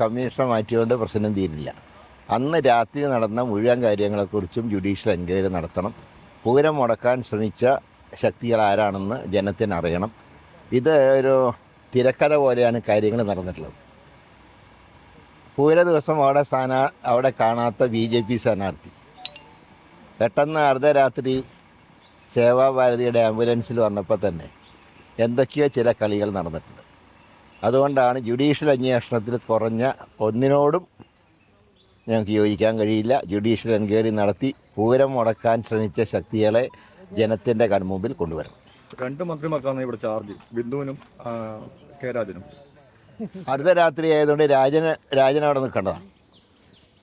കമ്മീഷനെ മാറ്റിയതുകൊണ്ട് പ്രശ്നം തീരില്ല. അന്ന് രാത്രി നടന്ന മുഴുവൻ കാര്യങ്ങളെക്കുറിച്ചും ജുഡീഷ്യൽ എൻക്വയറി നടത്തണം. പൂരം മുടക്കാൻ ശ്രമിച്ച ശക്തികൾ ആരാണെന്ന് ജനത്തിന് അറിയണം. ഇത് ഒരു തിരക്കഥ പോലെയാണ് കാര്യങ്ങൾ നടന്നിട്ടുള്ളത്. പൂര ദിവസം അവിടെ സ്ഥാനാ അവിടെ കാണാത്ത ബി ജെ പി സ്ഥാനാർത്ഥി. പെട്ടെന്ന് അർദ്ധരാത്രി സേവാഭാരതിയുടെ ആംബുലൻസിൽ വന്നപ്പോൾ തന്നെ എന്തൊക്കെയോ ചില കളികൾ നടന്നിട്ടുണ്ട്. അതുകൊണ്ടാണ് ജുഡീഷ്യൽ അന്വേഷണത്തിൽ കുറഞ്ഞ ഒന്നിനോടും ഞങ്ങൾക്ക് യോജിക്കാൻ കഴിയില്ല. ജുഡീഷ്യൽ എൻക്വയറി നടത്തി പൂരം മുടക്കാൻ ശ്രമിച്ച ശക്തികളെ ജനത്തിന്റെ കൺമുമ്പിൽ കൊണ്ടുവരണം. രണ്ട് മന്ത്രിമാർക്കാണ് ഇവിടെ ചാർജ് ബിന്ദുവിനും കെ രാജനും അടുത്ത രാത്രി ആയതുകൊണ്ട് രാജന് രാജൻ അവിടെ നിൽക്കേണ്ടതാണ്.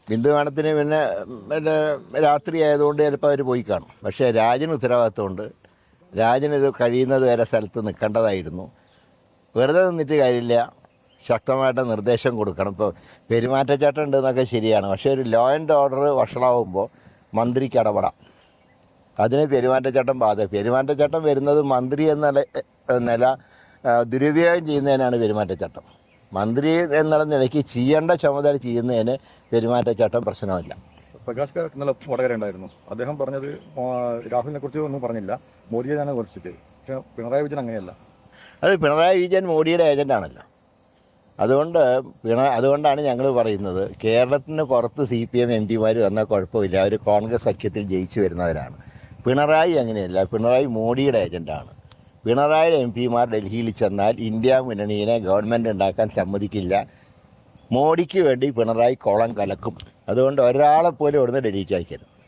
ബിന്ദു മേണത്തിന് പിന്നെ പിന്നെ രാത്രി ആയതുകൊണ്ട് ചിലപ്പോൾ അവർ പോയി കാണും. പക്ഷേ രാജന് ഉത്തരവാദിത്തമുണ്ട് രാജന് ഇത് കഴിയുന്നത് വരെ സ്ഥലത്ത് നിൽക്കേണ്ടതായിരുന്നു. വെറുതെ നിന്നിട്ട് കാര്യമില്ല. ശക്തമായിട്ട് നിർദ്ദേശം കൊടുക്കണം. ഇപ്പോൾ പെരുമാറ്റച്ചട്ടം ഉണ്ടെന്നൊക്കെ ശരിയാണ്. പക്ഷേ ഒരു ലോ ആൻഡ് ഓർഡർ വഷളാവുമ്പോൾ മന്ത്രിക്ക് ഇടപെടാം. അതിന് പെരുമാറ്റച്ചട്ടം ബാധ. പെരുമാറ്റച്ചട്ടം വരുന്നത് മന്ത്രി എന്ന നില ദുരുപയോഗം ചെയ്യുന്നതിനാണ് പെരുമാറ്റച്ചട്ടം. മന്ത്രി എന്നുള്ള നിലയ്ക്ക് ചെയ്യേണ്ട ചുമതല ചെയ്യുന്നതിന് പെരുമാറ്റച്ചട്ടം പ്രശ്നമില്ല. പ്രകാശ് കാരാട്ട് ഇന്നലെ വടകരുണ്ടായിരുന്നു അദ്ദേഹം പറഞ്ഞത് രാഹുലിനെ കുറിച്ച് ഒന്നും പറഞ്ഞില്ല. മോദിയെ ഞാൻ കുറിച്ചിട്ട് പക്ഷേ പിണറായി വിജയൻ അങ്ങനെയല്ല. അത് പിണറായി വിജയൻ മോഡിയുടെ ഏജന്റാണല്ലോ അതുകൊണ്ട് പിണ അതുകൊണ്ടാണ് ഞങ്ങൾ പറയുന്നത് കേരളത്തിന് പുറത്ത് സി പി എം എം പിമാർ വന്നാൽ കുഴപ്പമില്ല. അവർ കോൺഗ്രസ് സഖ്യത്തിൽ ജയിച്ചു വരുന്നവരാണ്. പിണറായി അങ്ങനെയല്ല. പിണറായി മോഡിയുടെ ഏജന്റാണ് പിണറായി എം പിമാർ ഡൽഹിയിൽ ചെന്നാൽ ഇന്ത്യ മുന്നണിയെ ഗവൺമെന്റ് ഉണ്ടാക്കാൻ സമ്മതിക്കില്ല. മോഡിക്ക് വേണ്ടി പിണറായി കുളം കലക്കും. അതുകൊണ്ട് ഒരാളെപ്പോലും ഇവിടുന്ന് ഡൽഹിക്ക് അയക്കരുത്